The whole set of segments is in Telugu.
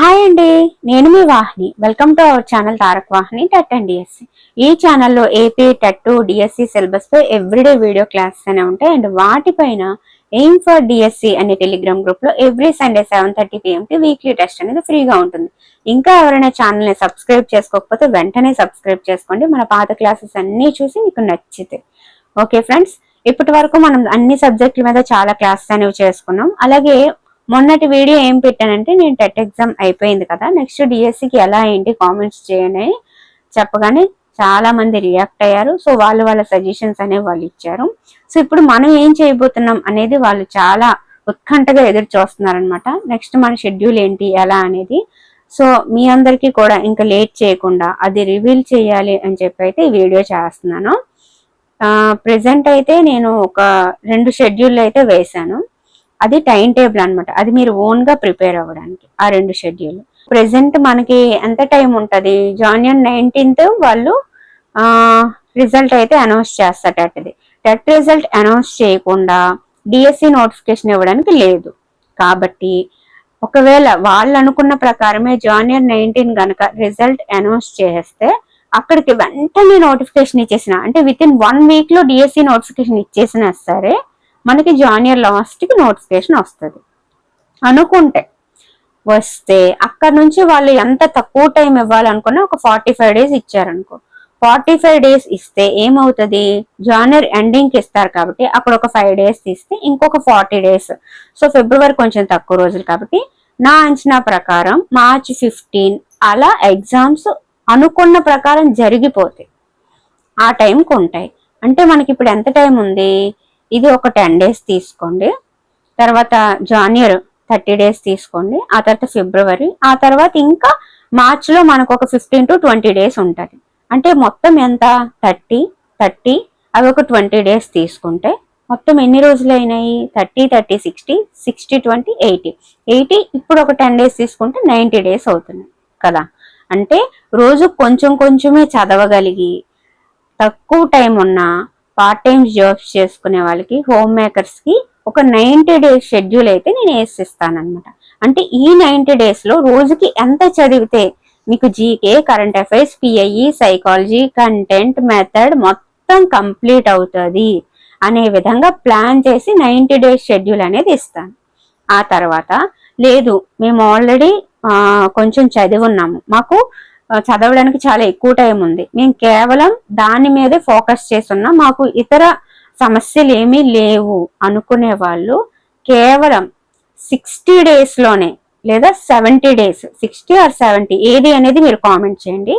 హాయ్ అండి నేను మీ Vahini. Welcome to our channel Tarak Vahini TET and DSC ఈ ఛానల్లో ఏపీ టెట్ డిఎస్సి సిలబస్ పై ఎవ్రీడే వీడియో క్లాసెస్ అనే ఉంటాయి. అండ్ వాటిపైన ఎయిమ్ ఫర్ డిఎస్సి అనే టెలిగ్రామ్ గ్రూప్లో every Sunday seven thirty PM కి వీక్లీ టెస్ట్ అనేది ఫ్రీగా ఉంటుంది. ఇంకా ఎవరైనా ఛానల్ని సబ్స్క్రైబ్ చేసుకోకపోతే వెంటనే సబ్స్క్రైబ్ చేసుకోండి. మన పాత క్లాసెస్ అన్ని చూసి మీకు నచ్చితే. ఓకే ఫ్రెండ్స్ ఇప్పటి వరకు మనం అన్ని సబ్జెక్టుల మీద చాలా క్లాసెస్ అనేవి చేసుకున్నాం. అలాగే మొన్నటి వీడియో ఏం పెట్టానంటే నేను టెట్ ఎగ్జామ్ అయిపోయింది కదా నెక్స్ట్ డిఎస్సికి ఎలా ఏంటి కామెంట్స్ చేయండి. చెప్పగానే చాలా మంది రియాక్ట్ అయ్యారు. సో వాళ్ళు వాళ్ళ సజెషన్స్ అనేవి వాళ్ళు ఇచ్చారు. సో ఇప్పుడు మనం ఏం చేయబోతున్నాం అనేది వాళ్ళు చాలా ఉత్కంఠగా ఎదురు చూస్తున్నారనమాట నెక్స్ట్ మన షెడ్యూల్ ఏంటి ఎలా అనేది. సో మీ అందరికీ కూడా ఇంకా లేట్ చేయకుండా అది రివీల్ చేయాలి అని చెప్పి అయితే ఈ వీడియో చేస్తున్నాను. ప్రజెంట్ అయితే నేను ఒక రెండు షెడ్యూల్ అయితే వేశాను. అది టైం టేబుల్ అనమాట అది మీరు ఓన్గా ప్రిపేర్ అవ్వడానికి ఆ రెండు షెడ్యూల్. ప్రెసెంట్ మనకి ఎంత టైం ఉంటుంది? జాన్యున్ నైన్టీన్త్ వాళ్ళు రిజల్ట్ అయితే అనౌన్స్ చేస్తారు టెట్ది టెట్ రిజల్ట్ అనౌన్స్ చేయకుండా డిఎస్సి నోటిఫికేషన్ ఇవ్వడానికి లేదు. కాబట్టి ఒకవేళ వాళ్ళు అనుకున్న ప్రకారమే జానియర్ నైన్టీన్ గనక రిజల్ట్ అనౌన్స్ చేస్తే అక్కడికి వెంటనే నోటిఫికేషన్ ఇచ్చేసిన అంటే విత్ ఇన్ వన్ వీక్లో డిఎస్సి నోటిఫికేషన్ ఇచ్చేసినా సరే మనకి జానియర్ లాస్ట్కి నోటిఫికేషన్ వస్తుంది. అనుకుంటే వస్తే అక్కడ నుంచి వాళ్ళు ఎంత తక్కువ టైం ఇవ్వాలనుకున్నా ఒక ఫార్టీ ఫైవ్ డేస్ ఇచ్చారనుకో. ఫార్టీ ఫైవ్ డేస్ ఇస్తే ఏమవుతుంది? జానర్ ఎండింగ్కి ఇస్తారు కాబట్టి అక్కడ ఒక ఫైవ్ డేస్ తీస్తే ఇంకొక ఫార్టీ డేస్. సో ఫిబ్రవరి కొంచెం తక్కువ రోజులు కాబట్టి నా అంచనా ప్రకారం మార్చ్ ఫిఫ్టీన్ అలా ఎగ్జామ్స్ అనుకున్న ప్రకారం జరిగిపోతాయి. ఆ టైంకి ఉంటాయి. అంటే మనకి ఇప్పుడు ఎంత టైం ఉంది? ఇది ఒక టెన్ డేస్ తీసుకోండి. తర్వాత జాన్యర్ థర్టీ డేస్ తీసుకోండి. ఆ తర్వాత ఫిబ్రవరి ఆ తర్వాత ఇంకా మార్చ్లో మనకు ఒక ఫిఫ్టీన్ టు ట్వంటీ డేస్ ఉంటుంది. అంటే మొత్తం ఎంత? థర్టీ థర్టీ అవి ఒక ట్వంటీ డేస్ తీసుకుంటే మొత్తం ఎన్ని రోజులు అయినాయి? Thirty thirty sixty sixty twenty eighty. Eighty ఇప్పుడు ఒక టెన్ డేస్ తీసుకుంటే నైంటీ డేస్ అవుతుంది కదా. అంటే రోజు కొంచెం కొంచెమే చదవగలిగి తక్కువ టైం ఉన్నా పార్ట్ టైం జాబ్స్ చేసుకునే వాళ్ళకి హోమ్ మేకర్స్కి ఒక నైంటీ డేస్ షెడ్యూల్ అయితే నేను వేసిస్తానమాట అంటే ఈ నైన్టీ డేస్లో రోజుకి ఎంత చదివితే మీకు GK current affairs PIE psychology content method మొత్తం కంప్లీట్ అవుతుంది అనే విధంగా ప్లాన్ చేసి నైంటీ డేస్ షెడ్యూల్ అనేది ఇస్తాను. ఆ తర్వాత లేదు మేము ఆల్రెడీ కొంచెం చదివి ఉన్నాము మాకు చదవడానికి చాలా ఎక్కువ టైం ఉంది. మేము కేవలం దాని మీదే ఫోకస్ చేస్తున్నాం. మాకు ఇతర సమస్యలు ఏమీ లేవు అనుకునే వాళ్ళు కేవలం సిక్స్టీ డేస్లోనే లేదా seventy days sixty or seventy ఏది అనేది మీరు కామెంట్ చేయండి.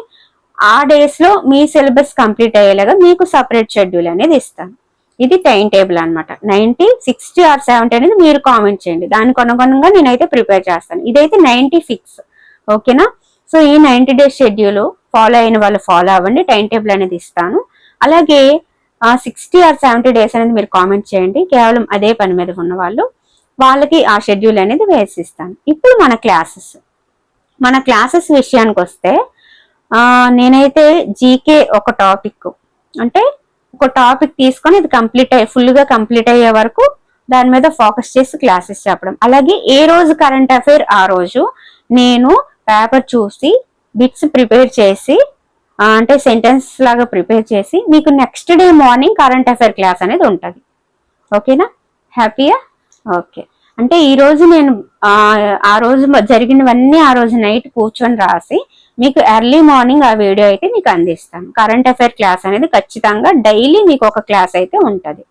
ఆ డేస్లో మీ సిలబస్ కంప్లీట్ అయ్యేలాగా మీకు సపరేట్ షెడ్యూల్ అనేది ఇస్తాను. ఇది టైం టేబుల్ అనమాట నైన్టీ సిక్స్టీ ఆర్ సెవెంటీ అనేది మీరు కామెంట్ చేయండి. దానికి అనుగుణంగా నేనైతే ప్రిపేర్ చేస్తాను. ఇదైతే నైన్టీ ఫిక్స్ ఓకేనా? సో ఈ నైంటీ డేస్ షెడ్యూల్ ఫాలో అయిన వాళ్ళు ఫాలో అవ్వండి టైం టేబుల్ అనేది ఇస్తాను. అలాగే సిక్స్టీ ఆర్ సెవెంటీ డేస్ అనేది మీరు కామెంట్ చేయండి. కేవలం అదే పని మీద ఉన్న వాళ్ళు వాళ్ళకి ఆ షెడ్యూల్ అనేది వేసిస్తాను. ఇప్పుడు మన క్లాసెస్. మన క్లాసెస్ విషయానికి వస్తే నేనైతే జీకే ఒక టాపిక్ అంటే ఒక టాపిక్ తీసుకొని ఇది కంప్లీట్ అయ్యి ఫుల్గా కంప్లీట్ అయ్యే వరకు దాని మీద ఫోకస్ చేసి క్లాసెస్ చెప్పడం. అలాగే ఏ రోజు కరెంట్ అఫైర్ ఆ రోజు నేను పేపర్ చూసి బిట్స్ ప్రిపేర్ చేసి అంటే సెంటెన్స్ లాగా ప్రిపేర్ చేసి మీకు next day morning current affair class అనేది ఉంటుంది. ఓకేనా? హ్యాపీయా? ఓకే. అంటే ఈ రోజు నేను ఆ రోజు జరిగినవన్నీ ఆ రోజు నైట్ కూర్చొని రాసి మీకు ఎర్లీ మార్నింగ్ ఆ వీడియో అయితే మీకు అందిస్తాను. కరెంట్ అఫైర్ క్లాస్ అనేది ఖచ్చితంగా డైలీ మీకు ఒక క్లాస్ అయితే ఉంటుంది.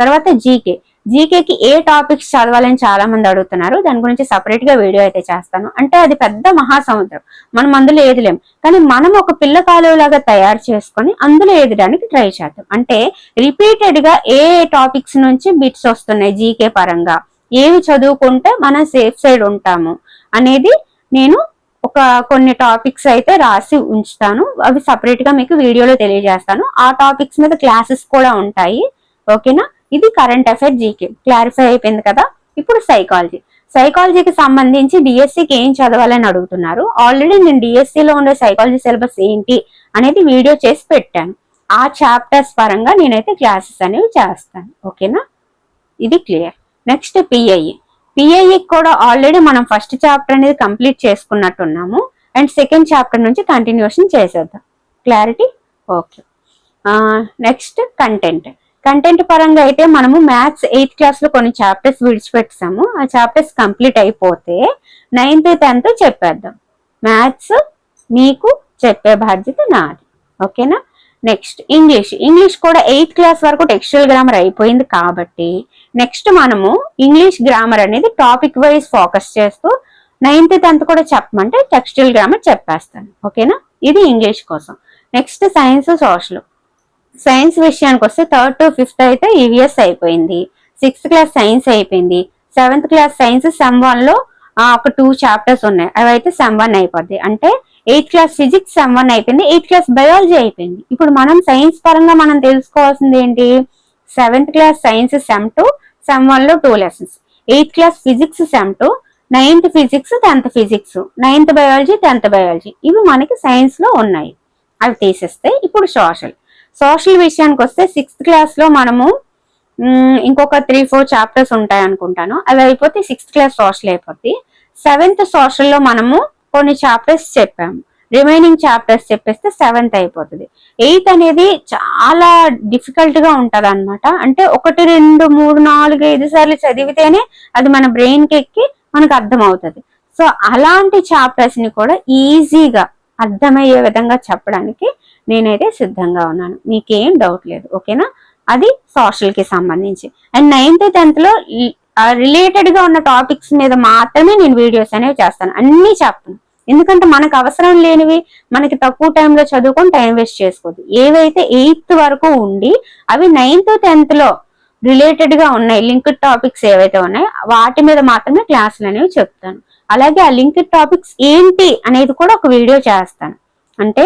తర్వాత జీకే. జీకేకి ఏ టాపిక్స్ చదవాలని చాలా మంది అడుగుతున్నారు. దాని గురించి సపరేట్గా వీడియో అయితే చేస్తాను. అంటే అది పెద్ద మహాసముద్రం. మనం అందులో ఏదిలేం కానీ మనం ఒక పిల్ల కాలువలాగా తయారు చేసుకొని అందులో ఏదడానికి ట్రై చేద్దాం. అంటే రిపీటెడ్గా ఏ టాపిక్స్ నుంచి బిట్స్ వస్తున్నాయి జీకే పరంగా. ఏవి చదువుకుంటే మనం సేఫ్ సైడ్ ఉంటాము అనేది నేను ఒక కొన్ని టాపిక్స్ అయితే రాసి ఉంచుతాను. అవి సపరేట్గా మీకు వీడియోలో తెలియజేస్తాను. ఆ టాపిక్స్ మీద క్లాసెస్ కూడా ఉంటాయి. ఓకేనా? ఇది కరెంట్ అఫైర్ జీకే క్లారిఫై అయిపోయింది కదా? ఇప్పుడు సైకాలజీ సైకాలజీకి సంబంధించి డిఎస్సికి ఏం చదవాలని అడుగుతున్నారు? ఆల్రెడీ నేను డిఎస్సిలో ఉండే సైకాలజీ సిలబస్ ఏంటి అనేది వీడియో చేసి పెట్టాను. ఆ చాప్టర్స్ పరంగా నేనైతే క్లాసెస్ అనేవి చేస్తాను. ఓకేనా ఇది clear next PIE P I E కూడా ఆల్రెడీ మనం ఫస్ట్ చాప్టర్ అనేది కంప్లీట్ చేసుకున్నట్టున్నాము. అండ్ సెకండ్ చాప్టర్ నుంచి కంటిన్యూషన్ చేసేద్దాం. Clarity okay next content content పరంగా అయితే మనము మ్యాథ్స్ ఎయిత్ క్లాస్లో కొన్ని చాప్టర్స్ విడిచిపెట్టాము ఆ చాప్టర్స్ కంప్లీట్ అయిపోతే నైన్త్ టెన్త్ చెప్పేద్దాం. మ్యాథ్స్ మీకు చెప్పే బాధ్యత నాది. ఓకేనా? Next English. ఇంగ్లీష్ కూడా ఎయిత్ క్లాస్ వరకు టెక్స్టైల్ గ్రామర్ అయిపోయింది కాబట్టి నెక్స్ట్ మనము ఇంగ్లీష్ గ్రామర్ అనేది టాపిక్ వైజ్ ఫోకస్ చేస్తూ నైన్త్ టెన్త్ కూడా చెప్పమంటే టెక్స్టైల్ గ్రామర్ చెప్పేస్తాను. ఓకేనా? ఇది ఇంగ్లీష్ కోసం. Next science social. సైన్స్ విషయానికి వస్తే థర్డ్ టు ఫిఫ్త్ అయితే ఈవీఎస్ అయిపోయింది. సిక్స్త్ క్లాస్ సైన్స్ అయిపోయింది. సెవెంత్ క్లాస్ సైన్స్ సెమ్ వన్లో ఒక టూ చాప్టర్స్ ఉన్నాయి. అవి అయితే సెమ్ వన్ అయిపోద్ది. అంటే eighth class physics sem one అయిపోయింది. ఎయిత్ క్లాస్ బయాలజీ అయిపోయింది. ఇప్పుడు మనం సైన్స్ పరంగా మనం తెలుసుకోవాల్సింది ఏంటి? Seventh class science sem two sem వన్లో two lessons. Eighth class physics sem two ninth physics tenth physics. Ninth biology tenth biology. ఇవి మనకి సైన్స్లో ఉన్నాయి. అవి తీసేస్తే ఇప్పుడు సోషల్. సోషల్ విషయానికి వస్తే సిక్స్త్ క్లాస్లో మనము ఇంకొక త్రీ ఫోర్ చాప్టర్స్ ఉంటాయి అనుకుంటాను. అవి అయిపోతే సిక్స్త్ క్లాస్ సోషల్ అయిపోద్ది. సెవెంత్ సోషల్లో మనము కొన్ని చాప్టర్స్ చెప్పాము రిమైనింగ్ చాప్టర్స్ చెప్పేస్తే సెవెంత్ అయిపోతుంది. ఎయిత్ అనేది చాలా డిఫికల్ట్గా ఉంటది అనమాట అంటే ఒకటి రెండు మూడు నాలుగు ఐదు సార్లు చదివితేనే అది మన బ్రెయిన్కి ఎక్కి మనకు అర్థం అవుతుంది సో అలాంటి చాప్టర్స్ని కూడా ఈజీగా అర్థమయ్యే విధంగా చెప్పడానికి నేనైతే సిద్ధంగా ఉన్నాను. మీకేం డౌట్ లేదు ఓకేనా అది సోషల్కి సంబంధించి. అండ్ నైన్త్ టెన్త్లో రిలేటెడ్గా ఉన్న టాపిక్స్ మీద మాత్రమే నేను వీడియోస్ అనేవి చేస్తాను. అన్నీ చెప్తాను ఎందుకంటే మనకు అవసరం లేనివి మనకి తక్కువ టైంలో చదువుకొని టైం వేస్ట్ చేసుకోవద్దు. ఏవైతే ఎయిత్ వరకు ఉండి అవి నైన్త్ టెన్త్లో రిలేటెడ్గా ఉన్నాయి లింక్డ్ టాపిక్స్ ఏవైతే ఉన్నాయో వాటి మీద మాత్రమే క్లాసులు అనేవి చెప్తాను. అలాగే ఆ లింక్డ్ టాపిక్స్ ఏంటి అనేది కూడా ఒక వీడియో చేస్తాను. అంటే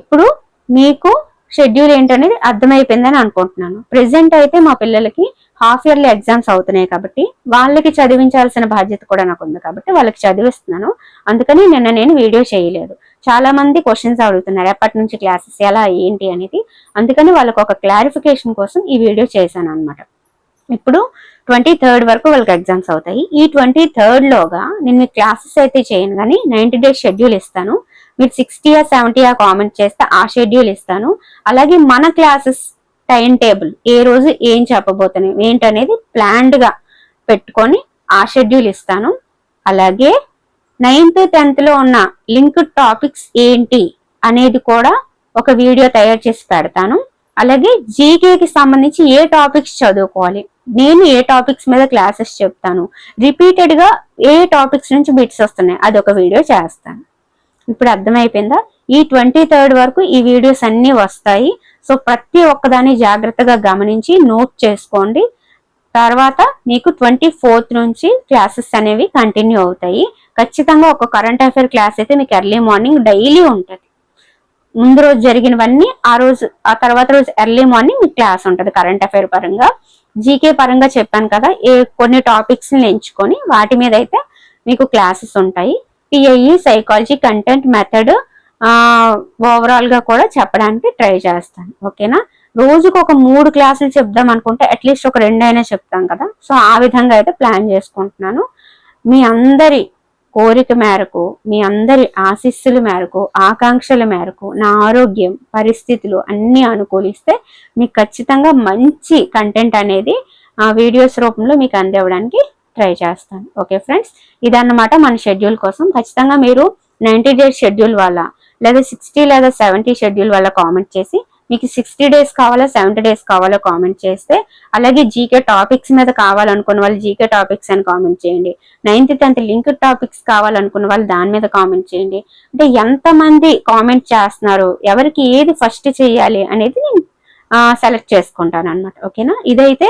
ఇప్పుడు మీకు షెడ్యూల్ ఏంటనేది అర్థమైపోయిందని అనుకుంటున్నాను. ప్రెసెంట్ అయితే మా పిల్లలకి హాఫ్ ఇయర్లీ ఎగ్జామ్స్ అవుతున్నాయి కాబట్టి వాళ్ళకి చదివించాల్సిన బాధ్యత కూడా నాకు ఉంది కాబట్టి వాళ్ళకి చదివిస్తున్నాను. అందుకని నిన్న నేను వీడియో చేయలేదు. చాలా మంది క్వశ్చన్స్ అడుగుతున్నారు ఎప్పటి నుంచి క్లాసెస్ ఎలా ఏంటి అనేది. అందుకని వాళ్ళకి ఒక క్లారిఫికేషన్ కోసం ఈ వీడియో చేశాను అనమాట ఇప్పుడు ట్వంటీ థర్డ్ వరకు వాళ్ళకి ఎగ్జామ్స్ అవుతాయి. ఈ ట్వంటీ థర్డ్ లోగా నేను క్లాసెస్ అయితే చేయను కానీ నైన్టీ డేస్ షెడ్యూల్ ఇస్తాను. మీరు సిక్స్టీయా సెవెంటీయా కామెంట్ చేస్తే ఆ షెడ్యూల్ ఇస్తాను. అలాగే మన క్లాసెస్ టైం టేబుల్ ఏ రోజు ఏం చెప్పబోతున్నాయి ఏంటనేది ప్లాన్డ్గా పెట్టుకొని ఆ షెడ్యూల్ ఇస్తాను. అలాగే నైన్త్ టెన్త్లో ఉన్న లింక్ టాపిక్స్ ఏంటి అనేది కూడా ఒక వీడియో తయారు చేసి పెడతాను. అలాగే జీకేకి సంబంధించి ఏ టాపిక్స్ చదువుకోవాలి నేను ఏ టాపిక్స్ మీద క్లాసెస్ చెప్తాను రిపీటెడ్గా ఏ టాపిక్స్ నుంచి బిట్స్ వస్తున్నాయి అది ఒక వీడియో చేస్తాను. ఇప్పుడు అర్థమైపోయిందా? ఈ ట్వంటీ థర్డ్ వరకు ఈ వీడియోస్ అన్ని వస్తాయి. సో ప్రతి ఒక్కదాన్ని జాగ్రత్తగా గమనించి నోట్ చేసుకోండి. తర్వాత మీకు ట్వంటీ ఫోర్త్ నుంచి క్లాసెస్ అనేవి కంటిన్యూ అవుతాయి. ఖచ్చితంగా ఒక కరెంట్ అఫైర్ క్లాస్ అయితే మీకు ఎర్లీ మార్నింగ్ డైలీ ఉంటుంది. ముందు రోజు జరిగినవన్నీ ఆ రోజు ఆ తర్వాత రోజు ఎర్లీ మార్నింగ్ మీకు క్లాస్ ఉంటుంది కరెంట్ అఫైర్ పరంగా. జీకే పరంగా చెప్పాను కదా ఏ కొన్ని టాపిక్స్ని ఎంచుకొని వాటి మీద అయితే మీకు క్లాసెస్ ఉంటాయి. పిఐఈ సైకాలజీ కంటెంట్ మెథడ్ ఓవరాల్గా కూడా చెప్పడానికి ట్రై చేస్తాను. ఓకేనా రోజుకు ఒక మూడు క్లాసులు చెప్దాం అనుకుంటే అట్లీస్ట్ ఒక రెండైనా చెప్తాం కదా? సో ఆ విధంగా అయితే ప్లాన్ చేసుకుంటున్నాను. మీ అందరి కోరిక మేరకు మీ అందరి ఆశీస్సుల మేరకు ఆకాంక్షల మేరకు నా ఆరోగ్యం పరిస్థితులు అన్నీ అనుకూలిస్తే మీకు ఖచ్చితంగా మంచి కంటెంట్ అనేది ఆ వీడియోస్ రూపంలో మీకు అందివ్వడానికి ట్రై చేస్తాను. ఓకే ఫ్రెండ్స్ ఇదన్నమాట మన షెడ్యూల్ కోసం. ఖచ్చితంగా మీరు నైంటీ డేస్ షెడ్యూల్ వల్ల లేదా సిక్స్టీ లేదా సెవెంటీ షెడ్యూల్ వల్ల కామెంట్ చేసి మీకు సిక్స్టీ డేస్ కావాలా సెవెంటీ డేస్ కావాలో కామెంట్ చేస్తే అలాగే జీకే టాపిక్స్ మీద కావాలనుకున్న వాళ్ళు జీకే టాపిక్స్ అని కామెంట్ చేయండి. నైన్త్ టెన్త్ లింక్ టాపిక్స్ కావాలనుకున్న వాళ్ళు దాని మీద కామెంట్ చేయండి. అంటే ఎంతమంది కామెంట్ చేస్తున్నారు ఎవరికి ఏది ఫస్ట్ చేయాలి అనేది నేను సెలెక్ట్ చేసుకుంటాను అనమాట ఓకేనా ఇదైతే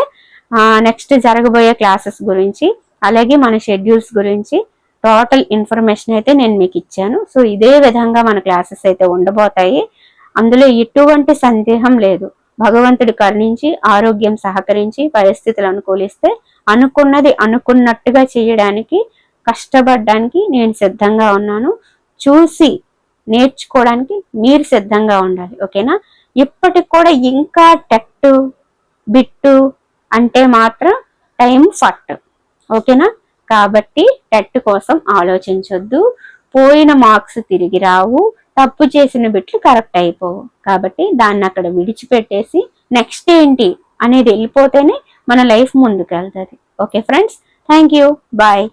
నెక్స్ట్ జరగబోయే క్లాసెస్ గురించి అలాగే మన షెడ్యూల్స్ గురించి టోటల్ ఇన్ఫర్మేషన్ అయితే నేను మీకు ఇచ్చాను. సో ఇదే విధంగా మన క్లాసెస్ అయితే ఉండబోతాయి. అందులో ఎటువంటి సందేహం లేదు. భగవంతుడు కరుణించి ఆరోగ్యం సహకరించి పరిస్థితులు అనుకూలిస్తే అనుకున్నది అనుకున్నట్టుగా చేయడానికి కష్టపడడానికి నేను సిద్ధంగా ఉన్నాను. చూసి నేర్చుకోవడానికి మీరు సిద్ధంగా ఉండాలి. ఓకేనా? ఇప్పటికి కూడా ఇంకా టెక్టు బిట్టు అంటే మాత్రం టైం ఫట్ ఓకేనా? కాబట్టి టెట్ కోసం ఆలోచించొద్దు. పోయిన మార్క్స్ తిరిగి రావు. తప్పు చేసిన బిట్లు కరెక్ట్ అయిపోవు. కాబట్టి దాన్ని అక్కడ విడిచిపెట్టేసి నెక్స్ట్ ఏంటి అనేది వెళ్ళిపోతేనే మన లైఫ్ ముందుకు వెళ్తుంది okay friends thank you. Bye.